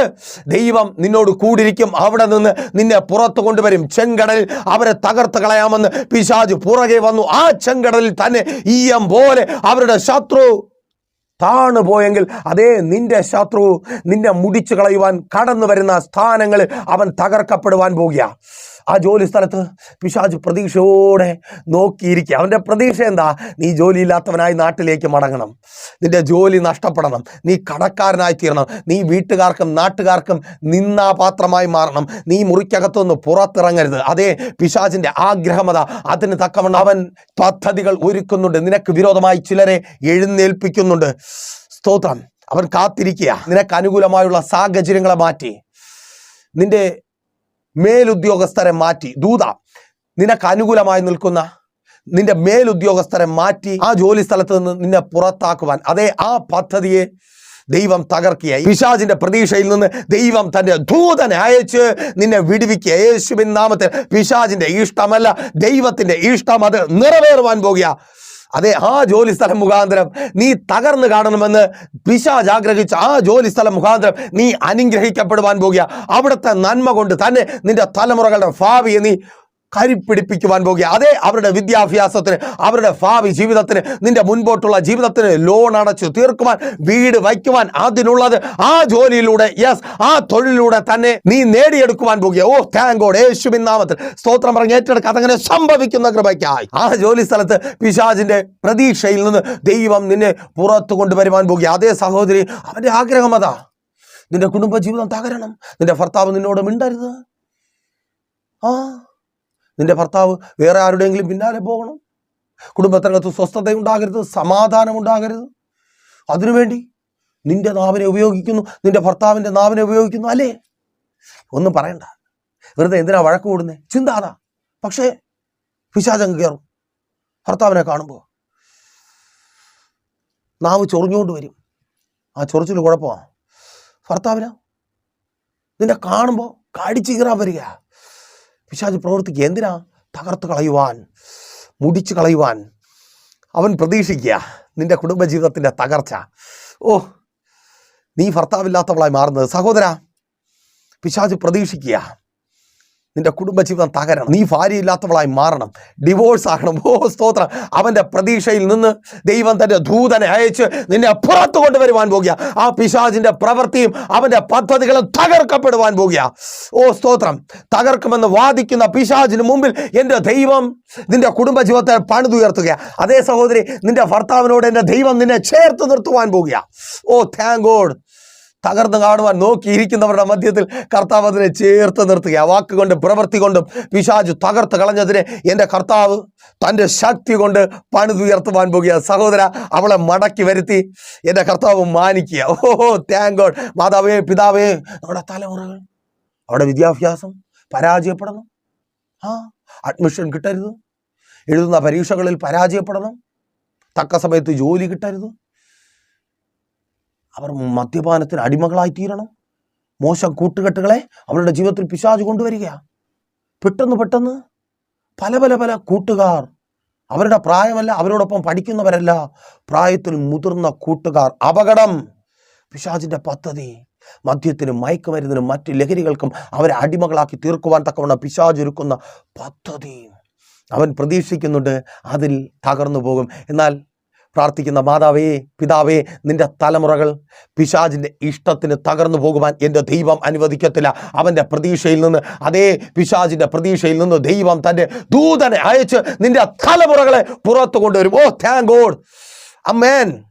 ദൈവം നിന്നോട് കൂടിരിക്കും അവിടെ നിന്ന് നിന്നെ പുറത്തു കൊണ്ടുവരും ചെങ്കടലിൽ. അവരെ തകർത്ത് കളയാമെന്ന് പിശാജ് പുറകെ വന്നു. ആ ചെങ്കടലിൽ തന്നെ ഈയം പോലെ അവരുടെ ശത്രു താണു പോയെങ്കിൽ അതേ നിന്റെ ശത്രു നിന്നെ മുടിച്ചു കളയുവാൻ കടന്നു വരുന്ന സ്ഥാനങ്ങളിൽ അവൻ തകർക്കപ്പെടുവാൻ പോകുക. ആ ജോലി സ്ഥലത്ത് പിശാജ് പ്രതീക്ഷയോടെ നോക്കിയിരിക്കുക. അവന്റെ പ്രതീക്ഷ എന്താ? നീ ജോലിയില്ലാത്തവനായി നാട്ടിലേക്ക് മടങ്ങണം. നിന്റെ ജോലി നഷ്ടപ്പെടണം. നീ കടക്കാരനായി തീരണം. നീ വീട്ടുകാർക്കും നാട്ടുകാർക്കും നിന്നാപാത്രമായി മാറണം. നീ മുറിക്കകത്തുനിന്ന് പുറത്തിറങ്ങരുത്. അതേ പിശാജിന്റെ ആഗ്രഹമത അതിന് തക്കവണ്ണം അവൻ പദ്ധതികൾ ഒരുക്കുന്നുണ്ട്. നിനക്ക് വിരോധമായി ചിലരെ എഴുന്നേൽപ്പിക്കുന്നുണ്ട്. സ്തോത്രം. അവൻ കാത്തിരിക്കുക. നിനക്ക് അനുകൂലമായുള്ള സാഹചര്യങ്ങളെ മാറ്റി. നിന്റെ മേലുദ്യോഗസ്ഥരെ മാറ്റി. ദൂത നിനക്ക് അനുകൂലമായി നിൽക്കുന്ന നിന്റെ മേലുദ്യോഗസ്ഥരെ മാറ്റി ആ ജോലി സ്ഥലത്ത് നിന്ന് നിന്നെ പുറത്താക്കുവാൻ. അതേ ആ പദ്ധതിയെ ദൈവം തകർക്കുകയായി. പിശാജിന്റെ പ്രതീക്ഷയിൽ നിന്ന് ദൈവം തന്റെ ദൂതനെ അയച്ച് നിന്നെ വിടുവിക്കുക. യേശുവിൻ നാമത്തിൽ പിശാജിന്റെ ഇഷ്ടമല്ല ദൈവത്തിന്റെ ഇഷ്ടം അത് നിറവേറുവാൻ പോകുക. അതെ ആ ജോലി സ്ഥലം മുഖാന്തരം നീ തകർന്നു കാണണമെന്ന് പിശാജ് ആഗ്രഹിച്ച ആ ജോലി സ്ഥലം മുഖാന്തരം നീ അനുഗ്രഹിക്കപ്പെടുവാൻ പോകുക. അവിടുത്തെ നന്മ കൊണ്ട് തന്നെ നിന്റെ തലമുറകളുടെ ഭാവിയെ നീ കരിപ്പിടിപ്പിക്കുവാൻ പോകുക. അതെ അവരുടെ വിദ്യാഭ്യാസത്തിന് അവരുടെ ഭാവി ജീവിതത്തിന് നിന്റെ മുൻപോട്ടുള്ള ജീവിതത്തിന് ലോൺ അടച്ചു തീർക്കുവാൻ വീട് വയ്ക്കുവാൻ അതിനുള്ളത് ആ ജോലിയിലൂടെ യെസ് ആ തൊഴിലിലൂടെ തന്നെ നീ നേടിയെടുക്കുവാൻ പോകുക. ഓ താങ്ക് ഗോഡ് യേശുവിൻ നാമത്തിൽ സ്തോത്രം പറഞ്ഞ് ഏറ്റെടുക്കുക. അതങ്ങനെ സംഭവിക്കുന്ന കൃപയ്ക്കായി. ആ ജോലി സ്ഥലത്ത് പിശാജിന്റെ പ്രതീക്ഷയിൽ നിന്ന് ദൈവം നിന്നെ പുറത്തു കൊണ്ടുവരുവാൻ പോകുക. അതേ സഹോദരി അവന്റെ ആഗ്രഹം അതാ. നിന്റെ കുടുംബജീവിതം തകരണം. നിന്റെ ഭർത്താവ് നിന്നോട് മിണ്ടരുത്. ആ നിന്റെ ഭർത്താവ് വേറെ ആരുടെയെങ്കിലും പിന്നാലെ പോകണം. കുടുംബത്തിനകത്ത് സ്വസ്ഥത ഉണ്ടാകരുത് സമാധാനം ഉണ്ടാകരുത്. അതിനുവേണ്ടി നിന്റെ നാവിനെ ഉപയോഗിക്കുന്നു നിന്റെ ഭർത്താവിന്റെ നാവിനെ ഉപയോഗിക്കുന്നു അല്ലേ? ഒന്നും പറയണ്ട. വെറുതെ എന്തിനാ വഴക്ക് കൂടുന്നത് ചിന്ത പക്ഷേ പിശാചങ്ങ് കയറും. ഭർത്താവിനെ കാണുമ്പോൾ നാവ് ചൊറിഞ്ഞുകൊണ്ട് വരും. ആ ചൊറിച്ചിൽ കുഴപ്പമാണ് ഭർത്താവിനാ നിന്നെ കാണുമ്പോൾ കടിച്ചു കീറാൻ വരിക. പിശാച് പ്രവർത്തിക്കുക. എന്തിനാ? തകർത്ത് കളയുവാൻ മുടിച്ചു കളയുവാൻ. അവൻ പ്രതീക്ഷിക്കുക നിന്റെ കുടുംബജീവിതത്തിന്റെ തകർച്ച. ഓ നീ ഭർത്താവില്ലാത്തവളായി മാറുന്നത്. സഹോദര പിശാജ് പ്രതീക്ഷിക്കുക. നിന്റെ കുടുംബജീവിതം തകരണം. നീ ഭാര്യയില്ലാത്തവളായി മാറണം. ഡിവോഴ്സ് ആകണം. ഓ സ്തോത്രം. അവന്റെ പ്രതീക്ഷയിൽ നിന്ന് ദൈവം തന്റെ ദൂതനെ അയച്ച് നിന്നെ പുറത്തു കൊണ്ടുവരുവാൻ പോകുക. ആ പിശാചിന്റെ പ്രവൃത്തിയും അവന്റെ പദ്ധതികളും തകർക്കപ്പെടുവാൻ പോകുക. ഓ സ്തോത്രം. തകർക്കുമെന്ന് വാദിക്കുന്ന പിശാചിന് മുമ്പിൽ എന്റെ ദൈവം നിന്റെ കുടുംബജീവിതത്തെ പണിതുയർത്തുക. അതേ സഹോദരി നിന്റെ ഭർത്താവിനോട് എന്റെ ദൈവം നിന്നെ ചേർത്ത് നിർത്തുവാൻ പോകുക. ഓ താങ്ക് ഗോഡ് തകർന്നു കാണുവാൻ നോക്കിയിരിക്കുന്നവരുടെ മധ്യത്തിൽ കർത്താവ് അതിനെ ചേർത്ത് നിർത്തുക വാക്കുകൊണ്ട് പ്രവൃത്തി കൊണ്ടും പിശാജ് തകർത്ത് കളഞ്ഞതിനെ എന്റെ കർത്താവ് തന്റെ ശക്തി കൊണ്ട് പണിതുയർത്തുവാൻ പോകുക സഹോദര അവളെ മടക്കി വരുത്തി എന്റെ കർത്താവ് മാനിക്കുക. ഓഹോ താങ്ക് ഗോഡ് മാതാവേ പിതാവേ നമ്മുടെ തലമുറകൾ അവിടെ വിദ്യാഭ്യാസം പരാജയപ്പെടണം. ആ അഡ്മിഷൻ കിട്ടരുത്. എഴുതുന്ന പരീക്ഷകളിൽ പരാജയപ്പെടണം. തക്ക സമയത്ത് ജോലി കിട്ടരുത്. അവർ മദ്യപാനത്തിന് അടിമകളായി തീരണം. മോശം കൂട്ടുകെട്ടുകളെ അവരുടെ ജീവിതത്തിൽ പിശാച് കൊണ്ടുവരിക പെട്ടെന്ന് പെട്ടെന്ന് പല പല പല കൂട്ടുകാർ അവരുടെ പ്രായമല്ല അവരോടൊപ്പം പഠിക്കുന്നവരല്ല പ്രായത്തിൽ മുതിർന്ന കൂട്ടുകാർ അപകടം. പിശാചിന്റെ പദ്ധതി മദ്യത്തിനും മയക്കുമരുന്നിനും മറ്റ് ലഹരികൾക്കും അവരെ അടിമകളാക്കി തീർക്കുവാൻ തക്കവണ്ണം പിശാച് ഒരുക്കുന്ന പദ്ധതി. അവൻ പ്രതീക്ഷിക്കുന്നുണ്ട് അതിൽ തകർന്നു പോകും. എന്നാൽ പ്രാർത്ഥിക്കുന്ന മാതാവേ പിതാവേ നിന്റെ തലമുറകൾ പിശാജിന്റെ ഇഷ്ടത്തിന് തകർന്നു പോകുവാൻ എന്റെ ദൈവം അനുവദിക്കത്തില്ല. അവന്റെ പ്രതീക്ഷയിൽ നിന്ന് അതേ പിശാജിന്റെ പ്രതീക്ഷയിൽ നിന്ന് ദൈവം തന്റെ ദൂതനെ അയച്ച് നിന്റെ തലമുറകളെ പുറത്തു കൊണ്ടുവരും. ഓ താങ്ക് ഗോഡ് അമ്മേൻ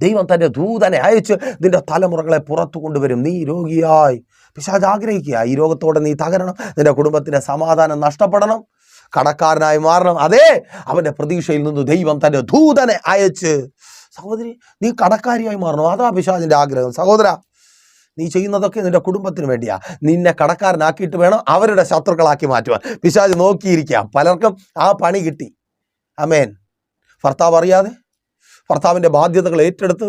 ദൈവം തന്റെ ദൂതനെ അയച്ച് നിന്റെ തലമുറകളെ പുറത്തു കൊണ്ടുവരും. നീ രോഗിയായി പിശാജ് ആഗ്രഹിക്കുക ഈ രോഗത്തോടെ നീ തകരണം. നിന്റെ കുടുംബത്തിന്റെ സമാധാനം നഷ്ടപ്പെടണം. കടക്കാരനായി മാറണം. അതെ അവന്റെ പ്രതീക്ഷയിൽ നിന്ന് ദൈവം തന്റെ ദൂതനെ അയച്ച് സഹോദരി നീ കടക്കാരിയായി മാറണം? അതാ പിശാജിന്റെ ആഗ്രഹം. സഹോദര നീ ചെയ്യുന്നതൊക്കെ നിന്റെ കുടുംബത്തിന് വേണ്ടിയാ. നിന്നെ കടക്കാരനാക്കിയിട്ട് വേണം അവരുടെ ശത്രുക്കളാക്കി മാറ്റുവാൻ. പിശാജ് നോക്കിയിരിക്കുക പലർക്കും ആ പണി കിട്ടി. അമേൻ ഭർത്താവ് അറിയാതെ ഭർത്താവിന്റെ ബാധ്യതകൾ ഏറ്റെടുത്ത്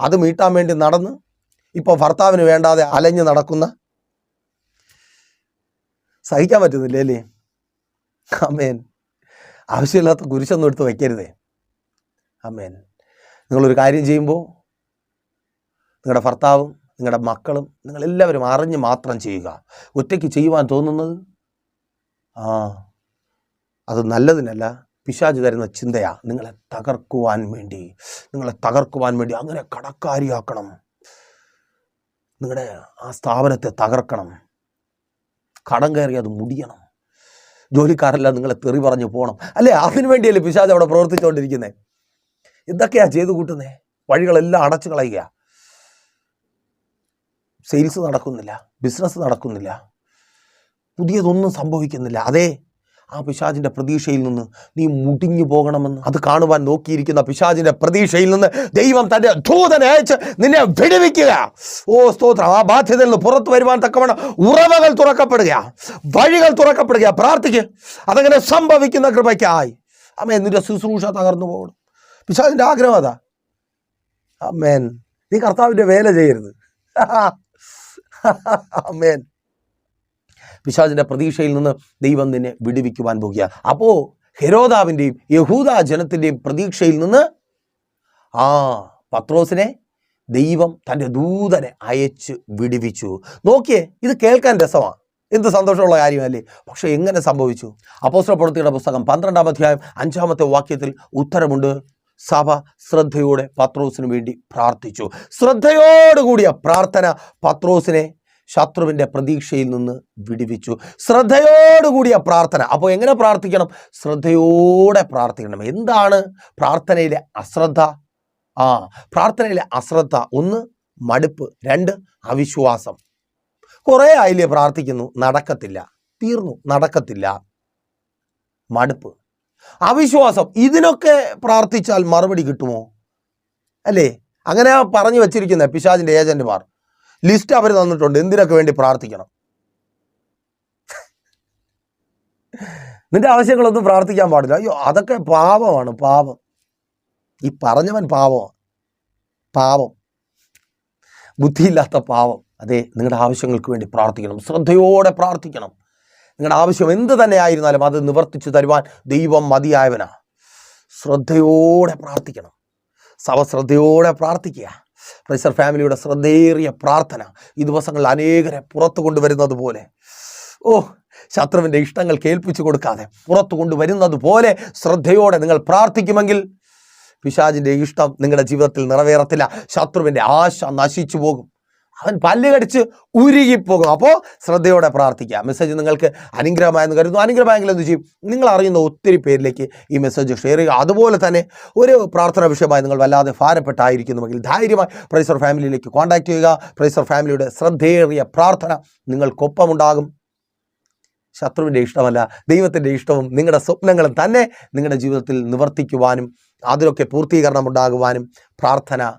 അത് മീട്ടാൻ വേണ്ടി നടന്ന് ഇപ്പോൾ ഭർത്താവിന് വേണ്ടാതെ അലഞ്ഞു നടക്കുന്ന സഹിക്കാൻ പറ്റുന്നില്ലേ അല്ലേ? അമേൻ. ആവശ്യമില്ലാത്ത കുരിശൊന്നും എടുത്ത് വയ്ക്കരുതേ. അമേൻ. നിങ്ങളൊരു കാര്യം ചെയ്യുമ്പോൾ നിങ്ങളുടെ ഭർത്താവും നിങ്ങളുടെ മക്കളും നിങ്ങളെല്ലാവരും അറിഞ്ഞ് മാത്രം ചെയ്യുക. ഒറ്റയ്ക്ക് ചെയ്യുവാൻ തോന്നുന്നത്? ആ അത് നല്ലതിനല്ല. പിശാജ് തരുന്ന ചിന്തയാ നിങ്ങളെ തകർക്കുവാൻ വേണ്ടി. നിങ്ങളെ തകർക്കുവാൻ വേണ്ടി അങ്ങനെ കടക്കാരിയാക്കണം. നിങ്ങളുടെ ആ സ്ഥാപനത്തെ തകർക്കണം. കടം കയറി അത് മുടിയണം. ജോലിക്കാരെല്ലാം നിങ്ങളെ തെറി പറഞ്ഞു പോകണം അല്ലേ അതിനു വേണ്ടിയല്ലേ പിശാജ് അവിടെ പ്രവർത്തിച്ചുകൊണ്ടിരിക്കുന്നത് എന്തൊക്കെയാ ചെയ്തു കൂട്ടുന്നേ? വഴികളെല്ലാം അടച്ചു കളയുക. സെയിൽസ് നടക്കുന്നില്ല ബിസിനസ് നടക്കുന്നില്ല പുതിയതൊന്നും സംഭവിക്കുന്നില്ല. അതേ ആ പിശാചിന്റെ പ്രതീക്ഷയിൽ നിന്ന് നീ മുടിഞ്ഞു പോകണമെന്ന്. അത് കാണുവാൻ നോക്കിയിരിക്കുന്ന പിശാചിന്റെ പ്രതീക്ഷയിൽ നിന്ന് ദൈവം തന്റെ ദൂതനെ അയച്ച് നിന്നെ വിടുവിക്കുക. ഓ സ്തോത്രം. ആ ബാധ്യതയിൽ നിന്ന് പുറത്തു വരുവാൻ തക്കവണ്ണം ഉറവകൾ തുറക്കപ്പെടുക വഴികൾ തുറക്കപ്പെടുക പ്രാർത്ഥിക്കുക അതങ്ങനെ സംഭവിക്കുന്ന കൃപയ്ക്കായി. അമ്മേ നിന്റെ ശുശ്രൂഷ തകർന്നു പോകണം. പിശാചിന്റെ ആഗ്രഹം അതാ. അമ്മേൻ നീ കർത്താവിന്റെ വേല ചെയ്യരുത്. അമ്മേൻ പിശാചിന്റെ പ്രതീക്ഷയിൽ നിന്ന് ദൈവം നിന്നെ വിടുവിക്കുവാൻ പോകുക. അപ്പോൾ ഹെരോദാവിന്റെയും യഹൂദ ജനത്തിന്റെയും പ്രതീക്ഷയിൽ നിന്ന് ആ പത്രോസിനെ ദൈവം തന്റെ ദൂതനെ അയച്ച് വിടുവിച്ചു. നോക്കിയേ ഇത് കേൾക്കാൻ രസമാണ്. എന്ത് സന്തോഷമുള്ള കാര്യമല്ലേ? പക്ഷെ എങ്ങനെ സംഭവിച്ചു? അപ്പോസ്തല പ്രവൃത്തിയുടെ പുസ്തകം പന്ത്രണ്ടാം അധ്യായം അഞ്ചാമത്തെ വാക്യത്തിൽ ഉത്തരമുണ്ട്. സഭ ശ്രദ്ധയോടെ പത്രോസിന് വേണ്ടി പ്രാർത്ഥിച്ചു. ശ്രദ്ധയോടുകൂടിയ പ്രാർത്ഥന പത്രോസിനെ ശത്രുവിന്റെ പ്രതീക്ഷയിൽ നിന്ന് വിടുവിച്ചു. ശ്രദ്ധയോടുകൂടിയ പ്രാർത്ഥന. അപ്പോൾ എങ്ങനെ പ്രാർത്ഥിക്കണം? ശ്രദ്ധയോടെ പ്രാർത്ഥിക്കണം. എന്താണ് പ്രാർത്ഥനയിലെ അശ്രദ്ധ? ആ പ്രാർത്ഥനയിലെ അശ്രദ്ധ. ഒന്ന് മടുപ്പ്. രണ്ട് അവിശ്വാസം. കുറേ ആയില്ലേ പ്രാർത്ഥിക്കുന്നു. നടക്കത്തില്ല. തീർന്നു. നടക്കത്തില്ല. മടുപ്പ്. അവിശ്വാസം. ഇതിനൊക്കെ പ്രാർത്ഥിച്ചാൽ മറുപടി കിട്ടുമോ? അല്ലേ? അങ്ങനെ പറഞ്ഞു വച്ചിരിക്കുന്ന പിശാജിന്റെ ഏജന്റുമാർ. ലിസ്റ്റ് അവർ തന്നിട്ടുണ്ട്. എന്തിനൊക്കെ വേണ്ടി പ്രാർത്ഥിക്കണം? നിന്റെ ആവശ്യങ്ങളൊന്നും പ്രാർത്ഥിക്കാൻ പാടില്ല. അയ്യോ അതൊക്കെ പാപമാണ് പാപം. ഈ പറഞ്ഞവൻ പാപമാണ് പാപം. ബുദ്ധിയില്ലാത്ത പാവം അതെ നിങ്ങളുടെ ആവശ്യങ്ങൾക്ക് വേണ്ടി പ്രാർത്ഥിക്കണം. ശ്രദ്ധയോടെ പ്രാർത്ഥിക്കണം. നിങ്ങളുടെ ആവശ്യം എന്ത് തന്നെ ആയിരുന്നാലും അത് നിവർത്തിച്ചു തരുവാൻ ദൈവം മതിയായവനാ. ശ്രദ്ധയോടെ പ്രാർത്ഥിക്കണം. സവശ്രദ്ധയോടെ പ്രാർത്ഥിക്കുക. പ്രൈസർ ഫാമിലിയുടെ ശ്രദ്ധേറിയ പ്രാർത്ഥന ഈ ദിവസങ്ങളിൽ അനേകരെ പുറത്തു കൊണ്ടുവരുന്നത് പോലെ. ഓ ശത്രുവിന്റെ ഇഷ്ടങ്ങൾ കേൾപ്പിച്ചു കൊടുക്കാതെ പുറത്തു കൊണ്ടുവരുന്നത് പോലെ ശ്രദ്ധയോടെ നിങ്ങൾ പ്രാർത്ഥിക്കുമെങ്കിൽ പിശാജിന്റെ ഇഷ്ടം നിങ്ങളുടെ ജീവിതത്തിൽ നിറവേറത്തില്ല. ശത്രുവിന്റെ ആശ നശിച്ചു പോകും. അവൻ പല്ല് കടിച്ച് ഉരുകിപ്പോകും. അപ്പോൾ ശ്രദ്ധയോടെ പ്രാർത്ഥിക്കുക മെസ്സേജ് നിങ്ങൾക്ക് അനുഗ്രഹമായെന്ന് കരുതുന്നു. അനുഗ്രഹമായെങ്കിൽ എന്ത് ചെയ്യും? നിങ്ങൾ അറിയുന്ന ഒത്തിരി പേരിലേക്ക് ഈ മെസ്സേജ് ഷെയർ ചെയ്യുക. അതുപോലെ തന്നെ ഒരു പ്രാർത്ഥന വിഷയമായി നിങ്ങൾ വല്ലാതെ ഭാരപ്പെട്ടായിരിക്കുന്നുവെങ്കിൽ ധൈര്യമായി പ്രൈസർ ഫാമിലിയിലേക്ക് കോൺടാക്ട് ചെയ്യുക. പ്രൈസർ ഫാമിലിയുടെ ശ്രദ്ധേറിയ പ്രാർത്ഥന നിങ്ങൾക്കൊപ്പമുണ്ടാകും. ശത്രുവിന്റെ ഇഷ്ടമല്ല ദൈവത്തിന്റെ ഇഷ്ടവും നിങ്ങളുടെ സ്വപ്നങ്ങളും തന്നെ നിങ്ങളുടെ ജീവിതത്തിൽ നിവർത്തിക്കുവാനും അതിലൊക്കെ പൂർത്തീകരണം ഉണ്ടാകുവാനും പ്രാർത്ഥന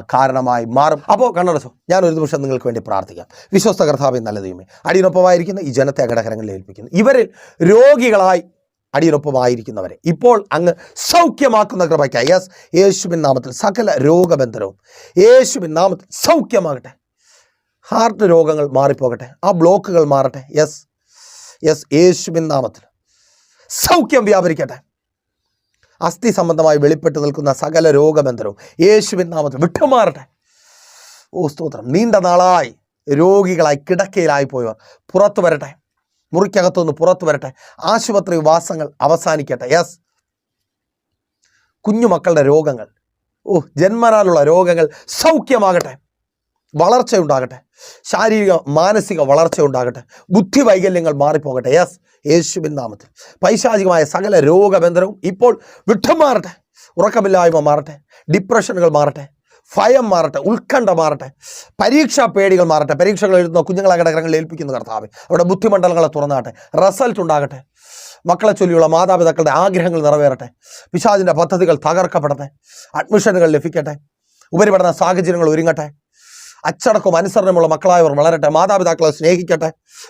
കാരണമായി മാറും. അപ്പോൾ കണ്ണടച്ചോ ഞാൻ ഒരു നിമിഷം നിങ്ങൾക്ക് വേണ്ടി പ്രാർത്ഥിക്കാം. വിശ്വസ്ത കർത്താവിൻ നല്ല അടിയനൊപ്പമായിരിക്കുന്ന ഈ ജനത്തെ അകടകരങ്ങളിൽ ഏൽപ്പിക്കുന്നു. ഇവരിൽ രോഗികളായി അടിയനൊപ്പമായിരിക്കുന്നവരെ ഇപ്പോൾ അങ്ങ് സൗഖ്യമാക്കുന്ന കൃപയ്ക്കായി. യെസ് യേശുവിൻ നാമത്തിൽ സകല രോഗബന്ധനവും യേശുവിൻ നാമത്തിൽ സൗഖ്യമാകട്ടെ. ഹാർട്ട് രോഗങ്ങൾ മാറിപ്പോകട്ടെ. ആ ബ്ലോക്കുകൾ മാറട്ടെ. യെസ് യെസ് യേശുവിൻ നാമത്തിൽ സൗഖ്യം വ്യാപരിക്കട്ടെ. അസ്ഥി സംബന്ധമായി വെളിപ്പെട്ട് നിൽക്കുന്ന സകല രോഗബന്ധനവും യേശുവിൻ നാമത്തിൽ വിട്ടുമാറട്ടെ. ഓ സ്തോത്രം. നീണ്ട നാളായി രോഗികളായി കിടക്കയിലായി പോയവർ പുറത്തു വരട്ടെ. മുറിക്കകത്തുനിന്ന് പുറത്തു വരട്ടെ. ആശുപത്രി വാസങ്ങൾ അവസാനിക്കട്ടെ. യെസ് കുഞ്ഞുമക്കളുടെ രോഗങ്ങൾ. ഓ ജന്മനാലുള്ള രോഗങ്ങൾ സൗഖ്യമാകട്ടെ. വളർച്ചയുണ്ടാകട്ടെ. ശാരീരിക മാനസിക വളർച്ച ഉണ്ടാകട്ടെ ബുദ്ധി വൈകല്യങ്ങൾ മാറിപ്പോകട്ടെ. യെസ് യേശുവിൻ നാമത്തിൽ. പൈശാചികമായ സകല രോഗബന്ധനവും ഇപ്പോൾ വിട്ടം മാറട്ടെ. ഉറക്കമില്ലായ്മ മാറട്ടെ. ഡിപ്രഷനുകൾ മാറട്ടെ. ഭയം മാറട്ടെ. ഉത്കണ്ഠ മാറട്ടെ. പരീക്ഷാ പേടികൾ മാറട്ടെ. പരീക്ഷകൾ എഴുതുന്ന കുഞ്ഞുങ്ങളെ ഘടകങ്ങളിൽ ഏൽപ്പിക്കുന്ന കർത്താവ്. അവിടെ ബുദ്ധിമണ്ഡലങ്ങളെ തുറന്നാട്ടെ. റിസൾട്ട് ഉണ്ടാകട്ടെ. മക്കളെ ചൊല്ലിയുള്ള മാതാപിതാക്കളുടെ ആഗ്രഹങ്ങൾ നിറവേറട്ടെ. പിശാചിന്റെ പദ്ധതികൾ തകർക്കപ്പെടട്ടെ. അഡ്മിഷനുകൾ ലഭിക്കട്ടെ. ഉപരിപഠന സാഹചര്യങ്ങൾ ഒരുങ്ങട്ടെ. അച്ചടക്കവും അനുസരണമുള്ള മക്കളായവർ വളരട്ടെ മാതാപിതാക്കളെ സ്നേഹിക്കട്ടെ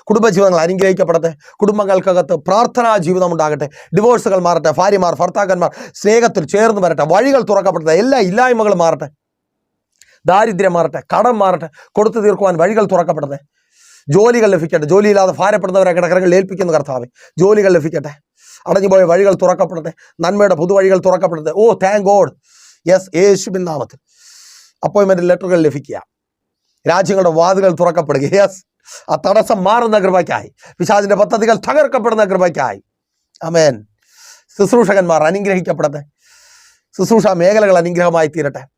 കുടുംബജീവിതങ്ങൾ അനുഗ്രഹിക്കപ്പെടട്ടെ കുടുംബങ്ങൾക്കകത്ത് പ്രാർത്ഥനാ ജീവിതം ഉണ്ടാകട്ടെ ഡിവോഴ്സുകൾ മാറട്ടെ ഭാര്യമാർ ഭർത്താക്കന്മാർ സ്നേഹത്തിൽ ചേർന്ന് വരട്ടെ വഴികൾ തുറക്കപ്പെടട്ടെ എല്ലാ ഇല്ലായ്മകളും മാറട്ടെ ദാരിദ്ര്യം മാറട്ടെ കടം മാറട്ടെ കൊടുത്തു തീർക്കുവാൻ വഴികൾ തുറക്കപ്പെടട്ടെ ജോലികൾ ലഭിക്കട്ടെ ജോലിയില്ലാതെ ഭാരപ്പെടുന്നവരെ കിടക്കരങ്ങളിൽ ഏൽപ്പിക്കുന്ന കർത്താവ് ജോലികൾ ലഭിക്കട്ടെ അടഞ്ഞുപോയ വഴികൾ തുറക്കപ്പെടട്ടെ നന്മയുടെ പുതുവഴികൾ തുറക്കപ്പെടട്ടെ ഓ താങ്ക് ഗോഡ് യെസ് യേശുബിൻ നാമത്തിൽ അപ്പോയിൻമെന്റ് ലെറ്ററുകൾ ലഭിക്കുക. രാജ്യങ്ങളുടെ വാതുകൾ തുറക്കപ്പെടുക യെസ് ആ തടസ്സം മാറുന്ന കൃപയ്ക്കായി. പിശാചിന്റെ പദ്ധതികൾ തകർക്കപ്പെടുന്ന കൃപയ്ക്കായി. അമേൻ ശുശ്രൂഷകന്മാർ അനുഗ്രഹിക്കപ്പെടട്ടെ. ശുശ്രൂഷ മേഖലകൾ അനുഗ്രഹമായി തീരട്ടെ.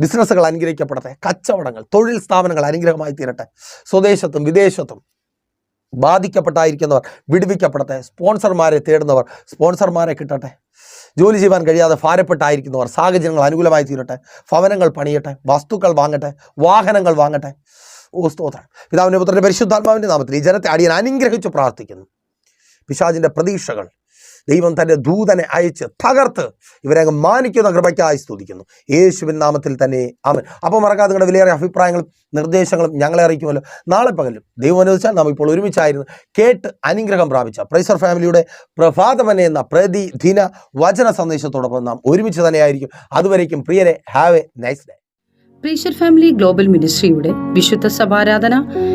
ബിസിനസ്സുകൾ അനുഗ്രഹിക്കപ്പെടട്ടെ. കച്ചവടങ്ങൾ തൊഴിൽ സ്ഥാപനങ്ങൾ അനുഗ്രഹമായി തീരട്ടെ. സ്വദേശത്തും വിദേശത്തും ബാധിക്കപ്പെട്ടായിരിക്കുന്നവർ വിടുവിക്കപ്പെടട്ടെ. സ്പോൺസർമാരെ തേടുന്നവർ സ്പോൺസർമാരെ കിട്ടട്ടെ. ജോലി ചെയ്യാൻ കഴിയാതെ ഭാരപ്പെട്ടായിരിക്കുന്നവർ സാഹചര്യങ്ങൾ അനുകൂലമായി തീരട്ടെ. ഭവനങ്ങൾ പണിയട്ടെ വസ്തുക്കൾ വാങ്ങട്ടെ വാഹനങ്ങൾ വാങ്ങട്ടെ. ഓ സ്തോത്രം. പിതാവിന്റെ പുത്രന്റെ പരിശുദ്ധാത്മാവിന്റെ നാമത്തിൽ ഈ ജനത്തെ അടിയൻ അനുഗ്രഹിച്ചു പ്രാർത്ഥിക്കുന്നു. പിശാചിന്റെ പ്രതീക്ഷകൾ ദൈവം തന്റെ ദൂതനെ അയച്ച് തകർത്ത് ഇവരെ മാനിക്കുന്ന കൃപയ്ക്കായി സ്തുതിക്കുന്നു. യേശുവിൻ നാമത്തിൽ തന്നെ ആമൻ. അപ്പോൾ മറക്കാതെ നിങ്ങളുടെ വിലയേറിയ അഭിപ്രായങ്ങളും നിർദ്ദേശങ്ങളും ഞങ്ങളെ അറിയിക്കുമല്ലോ. നാളെ പകലും ദൈവം അനുവദിച്ചാൽ നാം ഇപ്പോൾ ഒരുമിച്ചായിരുന്നു കേട്ട് അനുഗ്രഹം പ്രാപിച്ച പ്രൈസർ ഫാമിലിയുടെ പ്രഭാതമനെ എന്ന പ്രതിദിന വചന സന്ദേശത്തോടൊപ്പം നാം ഒരുമിച്ച് തന്നെയായിരിക്കും. അതുവരേക്കും പ്രിയരെ have a nice day pressure family global മിനിസ്ട്രിയുടെ വിശുദ്ധ സഭാരാധന